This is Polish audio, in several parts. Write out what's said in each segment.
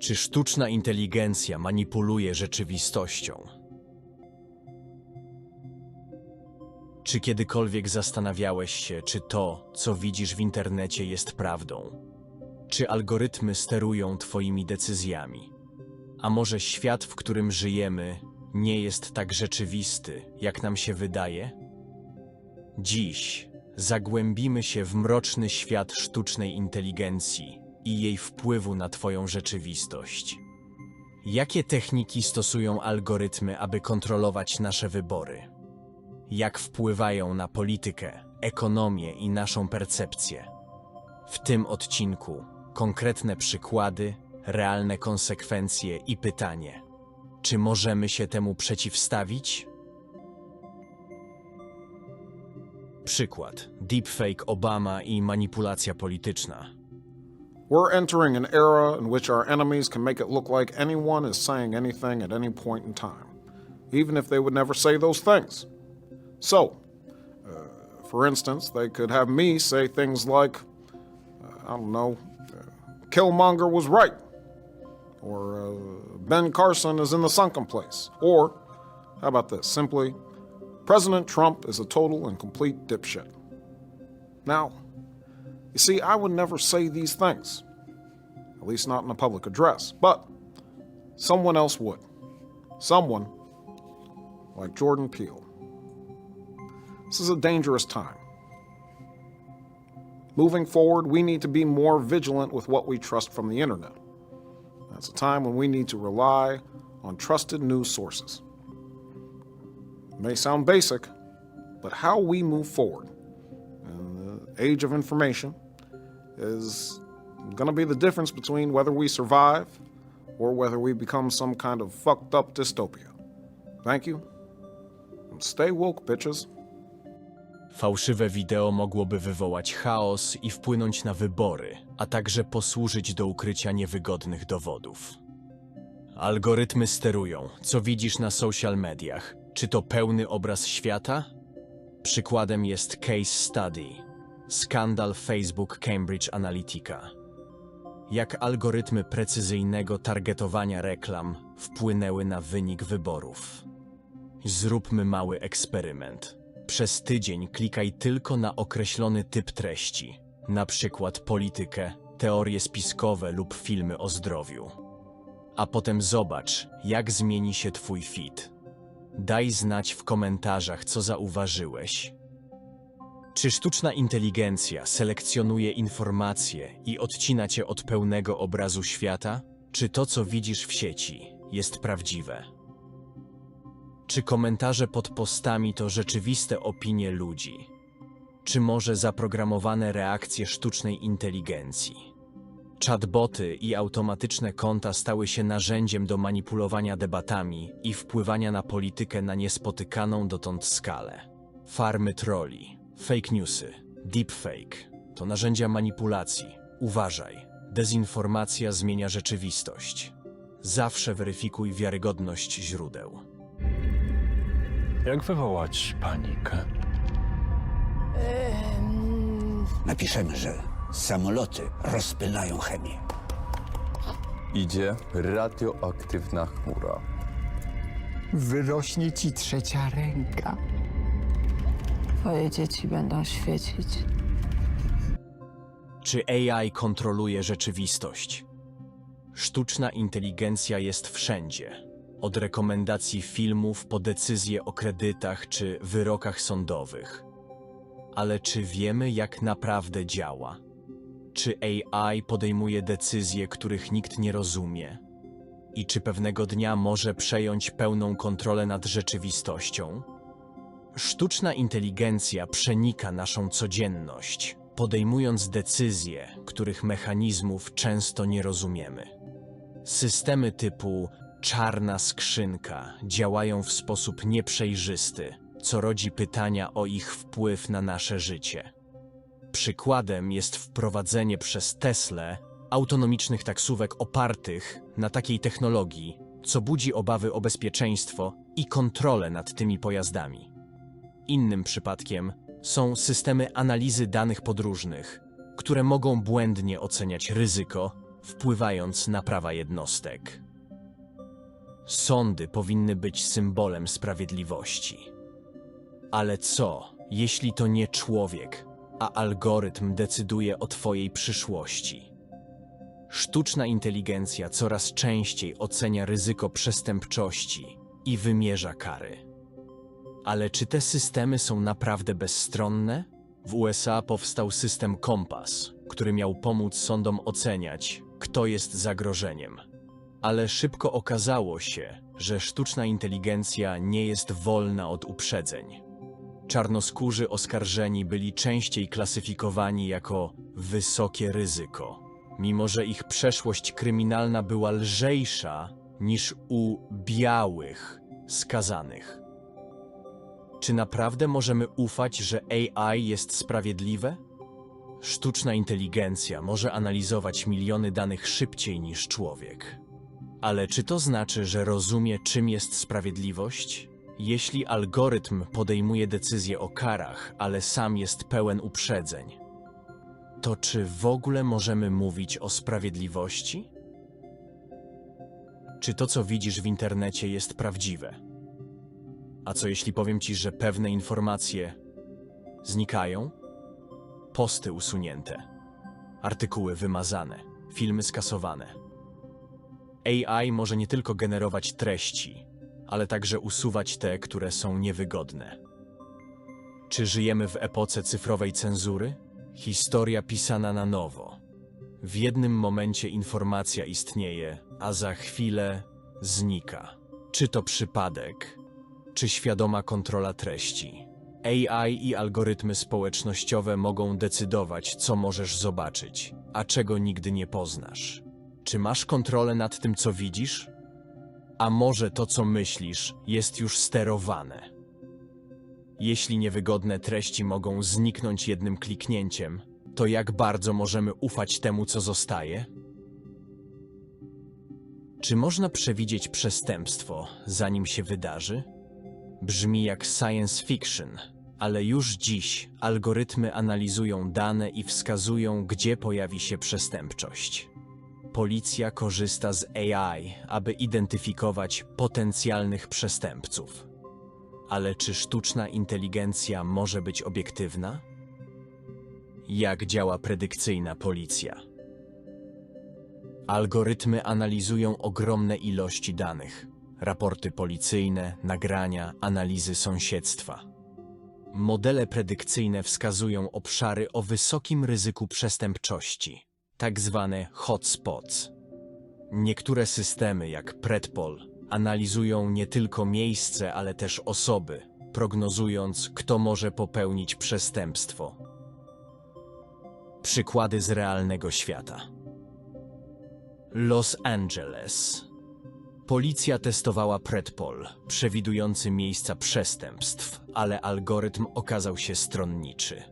Czy sztuczna inteligencja manipuluje rzeczywistością? Czy kiedykolwiek zastanawiałeś się, czy to, co widzisz w internecie, jest prawdą? Czy algorytmy sterują Twoimi decyzjami? A może świat, w którym żyjemy, nie jest tak rzeczywisty, jak nam się wydaje? Dziś zagłębimy się w mroczny świat sztucznej inteligencji i jej wpływu na Twoją rzeczywistość. Jakie techniki stosują algorytmy, aby kontrolować nasze wybory? Jak wpływają na politykę, ekonomię i naszą percepcję? W tym odcinku konkretne przykłady, realne konsekwencje i pytanie: czy możemy się temu przeciwstawić? Przykład: deepfake Obama i manipulacja polityczna. We're entering an era in which our enemies can make it look like anyone is saying anything at any point in time, even if they would never say those things. So, uh, for instance, they could have me say things like, uh, I don't know, uh, Killmonger was right, or uh, Ben Carson is in the sunken place, or, how about this, simply, President Trump is a total and complete dipshit. Now, you see, I would never say these things, at least not in a public address, but someone else would. Someone like Jordan Peele. This is a dangerous time. Moving forward, we need to be more vigilant with what we trust from the internet. That's a time when we need to rely on trusted news sources. It may sound basic, but how we move forward age of information is going to be the difference between whether we survive or whether we become some kind of fucked up dystopia. Thank you. And stay woke, bitches. Fałszywe wideo mogłoby wywołać chaos i wpłynąć na wybory, a także posłużyć do ukrycia niewygodnych dowodów. Algorytmy sterują, co widzisz na social mediach. Czy to pełny obraz świata? Przykładem jest case study skandal Facebook Cambridge Analytica. Jak algorytmy precyzyjnego targetowania reklam wpłynęły na wynik wyborów. Zróbmy mały eksperyment. Przez tydzień klikaj tylko na określony typ treści, na przykład politykę, teorie spiskowe lub filmy o zdrowiu. A potem zobacz, jak zmieni się Twój feed. Daj znać w komentarzach, co zauważyłeś. Czy sztuczna inteligencja selekcjonuje informacje i odcina cię od pełnego obrazu świata? Czy to, co widzisz w sieci, jest prawdziwe? Czy komentarze pod postami to rzeczywiste opinie ludzi? Czy może zaprogramowane reakcje sztucznej inteligencji? Chatboty i automatyczne konta stały się narzędziem do manipulowania debatami i wpływania na politykę na niespotykaną dotąd skalę. Farmy troli, fake newsy, deepfake to narzędzia manipulacji. Uważaj, dezinformacja zmienia rzeczywistość. Zawsze weryfikuj wiarygodność źródeł. Jak wywołać panikę? Napiszemy, że samoloty rozpylają chemię. Idzie radioaktywna chmura. Wyrośnie ci trzecia ręka. Twoje dzieci będą świecić. Czy AI kontroluje rzeczywistość? Sztuczna inteligencja jest wszędzie. Od rekomendacji filmów po decyzje o kredytach czy wyrokach sądowych. Ale czy wiemy, jak naprawdę działa? Czy AI podejmuje decyzje, których nikt nie rozumie? I czy pewnego dnia może przejąć pełną kontrolę nad rzeczywistością? Sztuczna inteligencja przenika naszą codzienność, podejmując decyzje, których mechanizmów często nie rozumiemy. Systemy typu czarna skrzynka działają w sposób nieprzejrzysty, co rodzi pytania o ich wpływ na nasze życie. Przykładem jest wprowadzenie przez Tesla autonomicznych taksówek opartych na takiej technologii, co budzi obawy o bezpieczeństwo i kontrolę nad tymi pojazdami. Innym przypadkiem są systemy analizy danych podróżnych, które mogą błędnie oceniać ryzyko, wpływając na prawa jednostek. Sądy powinny być symbolem sprawiedliwości. Ale co, jeśli to nie człowiek, a algorytm decyduje o Twojej przyszłości? Sztuczna inteligencja coraz częściej ocenia ryzyko przestępczości i wymierza kary. Ale czy te systemy są naprawdę bezstronne? W USA powstał system Kompas, który miał pomóc sądom oceniać, kto jest zagrożeniem. Ale szybko okazało się, że sztuczna inteligencja nie jest wolna od uprzedzeń. Czarnoskórzy oskarżeni byli częściej klasyfikowani jako wysokie ryzyko, mimo że ich przeszłość kryminalna była lżejsza niż u białych skazanych. Czy naprawdę możemy ufać, że AI jest sprawiedliwe? Sztuczna inteligencja może analizować miliony danych szybciej niż człowiek. Ale czy to znaczy, że rozumie, czym jest sprawiedliwość? Jeśli algorytm podejmuje decyzje o karach, ale sam jest pełen uprzedzeń, to czy w ogóle możemy mówić o sprawiedliwości? Czy to, co widzisz w internecie, jest prawdziwe? A co jeśli powiem ci, że pewne informacje znikają? Posty usunięte, artykuły wymazane, filmy skasowane. AI może nie tylko generować treści, ale także usuwać te, które są niewygodne. Czy żyjemy w epoce cyfrowej cenzury? Historia pisana na nowo. W jednym momencie informacja istnieje, a za chwilę znika. Czy to przypadek, czy świadoma kontrola treści? AI i algorytmy społecznościowe mogą decydować, co możesz zobaczyć, a czego nigdy nie poznasz. Czy masz kontrolę nad tym, co widzisz? A może to, co myślisz, jest już sterowane? Jeśli niewygodne treści mogą zniknąć jednym kliknięciem, to jak bardzo możemy ufać temu, co zostaje? Czy można przewidzieć przestępstwo, zanim się wydarzy? Brzmi jak science fiction, ale już dziś algorytmy analizują dane i wskazują, gdzie pojawi się przestępczość. Policja korzysta z AI, aby identyfikować potencjalnych przestępców. Ale czy sztuczna inteligencja może być obiektywna? Jak działa predykcyjna policja? Algorytmy analizują ogromne ilości danych, raporty policyjne, nagrania, analizy sąsiedztwa. Modele predykcyjne wskazują obszary o wysokim ryzyku przestępczości, tak zwane hotspots. Niektóre systemy, jak Predpol, analizują nie tylko miejsce, ale też osoby, prognozując, kto może popełnić przestępstwo. Przykłady z realnego świata. Los Angeles. Policja testowała Predpol, przewidujący miejsca przestępstw, ale algorytm okazał się stronniczy.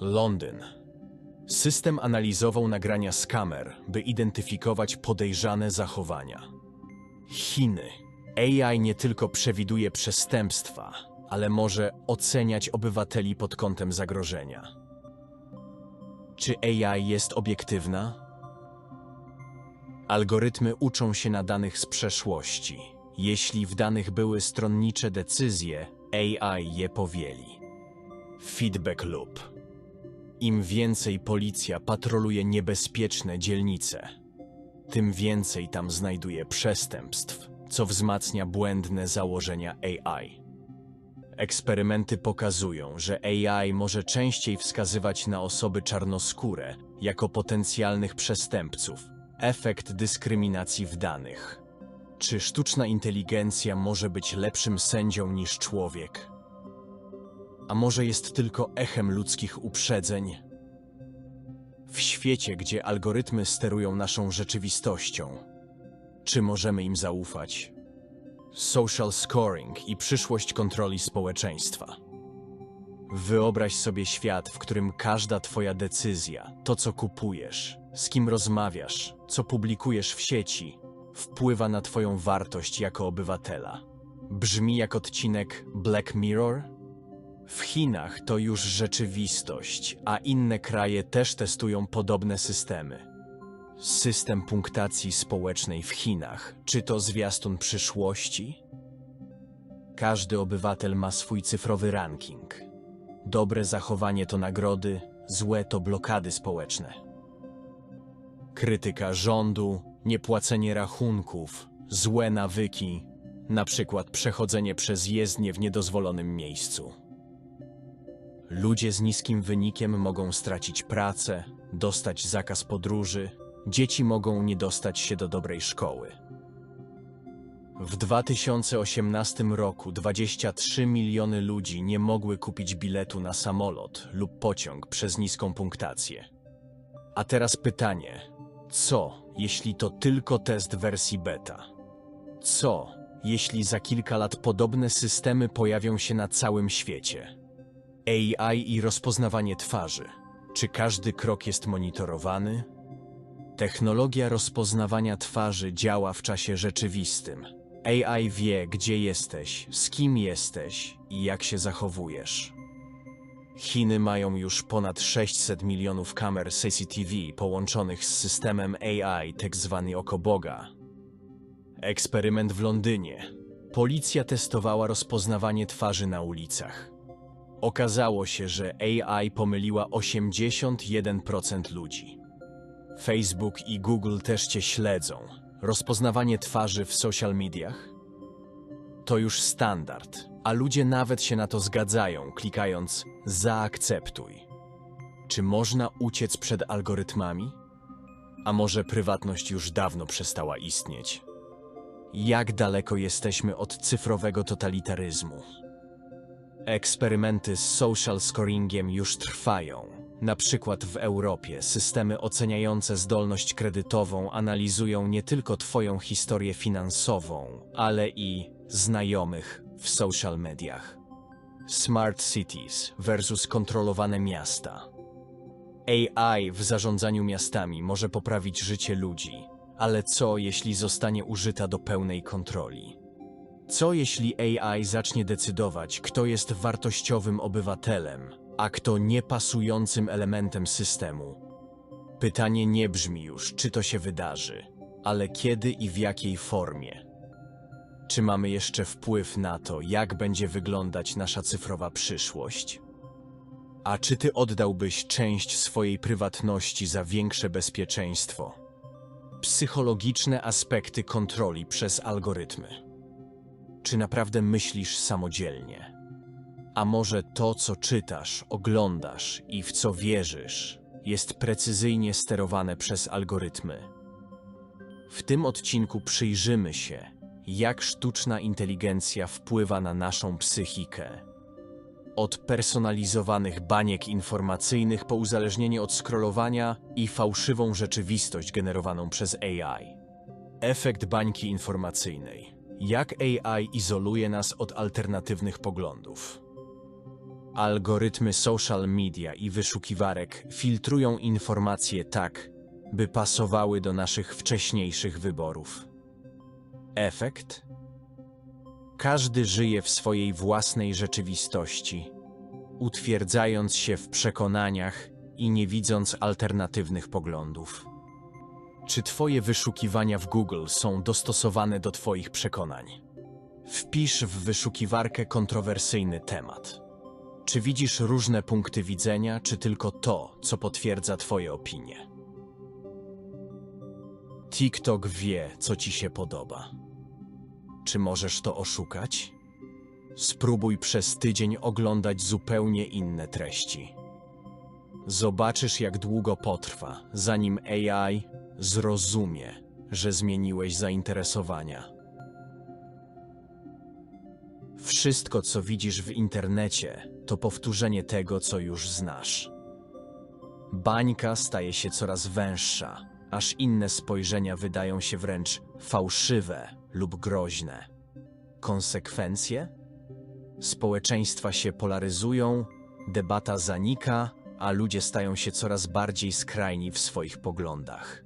Londyn. System analizował nagrania z kamer, by identyfikować podejrzane zachowania. Chiny. AI nie tylko przewiduje przestępstwa, ale może oceniać obywateli pod kątem zagrożenia. Czy AI jest obiektywna? Algorytmy uczą się na danych z przeszłości. Jeśli w danych były stronnicze decyzje, AI je powieli. Feedback loop. Im więcej policja patroluje niebezpieczne dzielnice, tym więcej tam znajduje przestępstw, co wzmacnia błędne założenia AI. Eksperymenty pokazują, że AI może częściej wskazywać na osoby czarnoskóre jako potencjalnych przestępców. Efekt dyskryminacji w danych. Czy sztuczna inteligencja może być lepszym sędzią niż człowiek? A może jest tylko echem ludzkich uprzedzeń? W świecie, gdzie algorytmy sterują naszą rzeczywistością, czy możemy im zaufać? Social scoring i przyszłość kontroli społeczeństwa. Wyobraź sobie świat, w którym każda Twoja decyzja, to co kupujesz, z kim rozmawiasz, co publikujesz w sieci, wpływa na Twoją wartość jako obywatela. Brzmi jak odcinek Black Mirror? W Chinach to już rzeczywistość, a inne kraje też testują podobne systemy. System punktacji społecznej w Chinach. Czy to zwiastun przyszłości? Każdy obywatel ma swój cyfrowy ranking. Dobre zachowanie to nagrody, złe to blokady społeczne. Krytyka rządu, niepłacenie rachunków, złe nawyki, na przykład przechodzenie przez jezdnię w niedozwolonym miejscu. Ludzie z niskim wynikiem mogą stracić pracę, dostać zakaz podróży, dzieci mogą nie dostać się do dobrej szkoły. W 2018 roku 23 miliony ludzi nie mogły kupić biletu na samolot lub pociąg przez niską punktację. A teraz pytanie: co, jeśli to tylko test wersji beta? Co, jeśli za kilka lat podobne systemy pojawią się na całym świecie? AI i rozpoznawanie twarzy. Czy każdy krok jest monitorowany? Technologia rozpoznawania twarzy działa w czasie rzeczywistym. AI wie, gdzie jesteś, z kim jesteś i jak się zachowujesz. Chiny mają już ponad 600 milionów kamer CCTV połączonych z systemem AI, tak zwany oko Boga. Eksperyment w Londynie. Policja testowała rozpoznawanie twarzy na ulicach. Okazało się, że AI pomyliła 81% ludzi. Facebook i Google też cię śledzą. Rozpoznawanie twarzy w social mediach? To już standard, a ludzie nawet się na to zgadzają, klikając zaakceptuj. Czy można uciec przed algorytmami? A może prywatność już dawno przestała istnieć? Jak daleko jesteśmy od cyfrowego totalitaryzmu? Eksperymenty z social scoringiem już trwają. Na przykład w Europie systemy oceniające zdolność kredytową analizują nie tylko Twoją historię finansową, ale i znajomych w social mediach. Smart cities versus kontrolowane miasta. AI w zarządzaniu miastami może poprawić życie ludzi, ale co jeśli zostanie użyta do pełnej kontroli? Co jeśli AI zacznie decydować, kto jest wartościowym obywatelem, a kto niepasującym elementem systemu? Pytanie nie brzmi już, czy to się wydarzy, ale kiedy i w jakiej formie. Czy mamy jeszcze wpływ na to, jak będzie wyglądać nasza cyfrowa przyszłość? A czy ty oddałbyś część swojej prywatności za większe bezpieczeństwo? Psychologiczne aspekty kontroli przez algorytmy. Czy naprawdę myślisz samodzielnie? A może to, co czytasz, oglądasz i w co wierzysz, jest precyzyjnie sterowane przez algorytmy? W tym odcinku przyjrzymy się, jak sztuczna inteligencja wpływa na naszą psychikę. Od personalizowanych baniek informacyjnych po uzależnienie od scrollowania i fałszywą rzeczywistość generowaną przez AI. Efekt bańki informacyjnej. Jak AI izoluje nas od alternatywnych poglądów? Algorytmy social media i wyszukiwarek filtrują informacje tak, by pasowały do naszych wcześniejszych wyborów. Efekt? Każdy żyje w swojej własnej rzeczywistości, utwierdzając się w przekonaniach i nie widząc alternatywnych poglądów. Czy Twoje wyszukiwania w Google są dostosowane do Twoich przekonań? Wpisz w wyszukiwarkę kontrowersyjny temat. Czy widzisz różne punkty widzenia, czy tylko to, co potwierdza Twoje opinie? TikTok wie, co Ci się podoba. Czy możesz to oszukać? Spróbuj przez tydzień oglądać zupełnie inne treści. Zobaczysz, jak długo potrwa, zanim AI zrozumie, że zmieniłeś zainteresowania. Wszystko, co widzisz w internecie, to powtórzenie tego, co już znasz. Bańka staje się coraz węższa, aż inne spojrzenia wydają się wręcz fałszywe lub groźne. Konsekwencje? Społeczeństwa się polaryzują, debata zanika, a ludzie stają się coraz bardziej skrajni w swoich poglądach.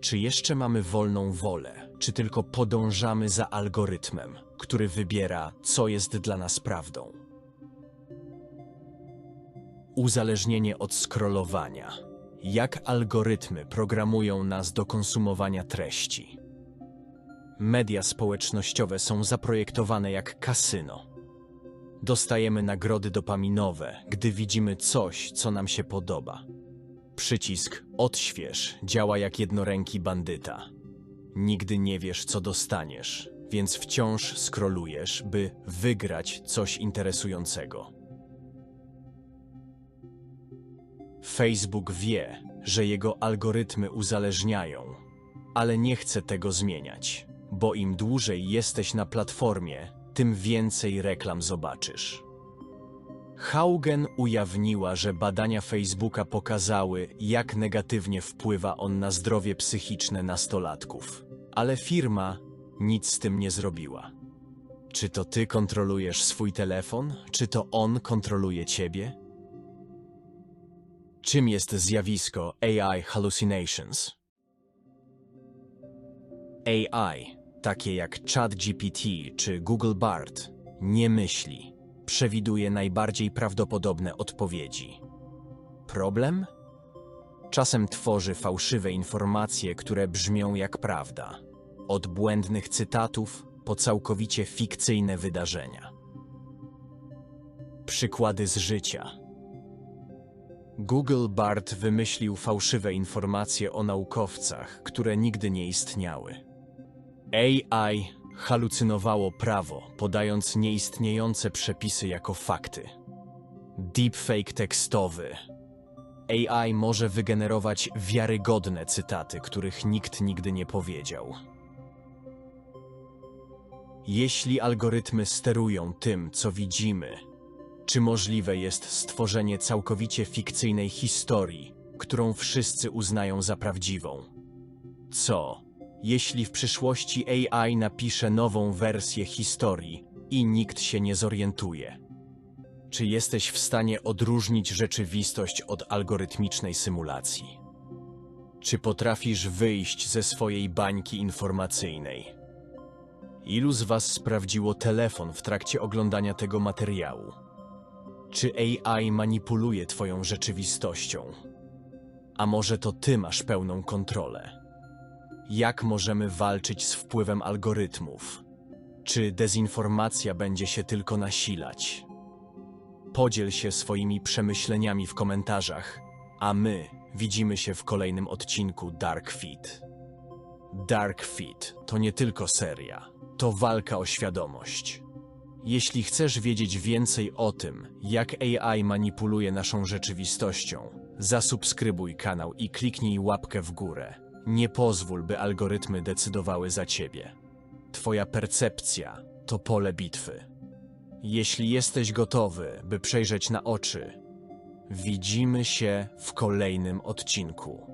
Czy jeszcze mamy wolną wolę, czy tylko podążamy za algorytmem, który wybiera, co jest dla nas prawdą? Uzależnienie od scrollowania. jak algorytmy programują nas do konsumowania treści. Media społecznościowe są zaprojektowane jak kasyno. Dostajemy nagrody dopaminowe, gdy widzimy coś, co nam się podoba. Przycisk odśwież działa jak jednoręki bandyta. Nigdy nie wiesz, co dostaniesz, więc wciąż skrolujesz, by wygrać coś interesującego. Facebook wie, że jego algorytmy uzależniają, ale nie chce tego zmieniać, bo im dłużej jesteś na platformie, tym więcej reklam zobaczysz. Haugen ujawniła, że badania Facebooka pokazały, jak negatywnie wpływa on na zdrowie psychiczne nastolatków, ale firma nic z tym nie zrobiła. Czy to ty kontrolujesz swój telefon, czy to on kontroluje ciebie? Czym jest zjawisko AI hallucinations? AI, takie jak ChatGPT czy Google Bard, nie myśli, przewiduje najbardziej prawdopodobne odpowiedzi. Problem? Czasem tworzy fałszywe informacje, które brzmią jak prawda, od błędnych cytatów po całkowicie fikcyjne wydarzenia. Przykłady z życia. Google Bard wymyślił fałszywe informacje o naukowcach, które nigdy nie istniały. AI halucynowało prawo, podając nieistniejące przepisy jako fakty. Deepfake tekstowy. AI może wygenerować wiarygodne cytaty, których nikt nigdy nie powiedział. Jeśli algorytmy sterują tym, co widzimy, czy możliwe jest stworzenie całkowicie fikcyjnej historii, którą wszyscy uznają za prawdziwą? Co, jeśli w przyszłości AI napisze nową wersję historii i nikt się nie zorientuje? Czy jesteś w stanie odróżnić rzeczywistość od algorytmicznej symulacji? Czy potrafisz wyjść ze swojej bańki informacyjnej? Ilu z Was sprawdziło telefon w trakcie oglądania tego materiału? Czy AI manipuluje Twoją rzeczywistością? A może to Ty masz pełną kontrolę? Jak możemy walczyć z wpływem algorytmów? Czy dezinformacja będzie się tylko nasilać? Podziel się swoimi przemyśleniami w komentarzach, a my widzimy się w kolejnym odcinku Dark Feed. Dark Feed to nie tylko seria, to walka o świadomość. Jeśli chcesz wiedzieć więcej o tym, jak AI manipuluje naszą rzeczywistością, zasubskrybuj kanał i kliknij łapkę w górę. Nie pozwól, by algorytmy decydowały za ciebie. Twoja percepcja to pole bitwy. Jeśli jesteś gotowy, by przejrzeć na oczy, widzimy się w kolejnym odcinku.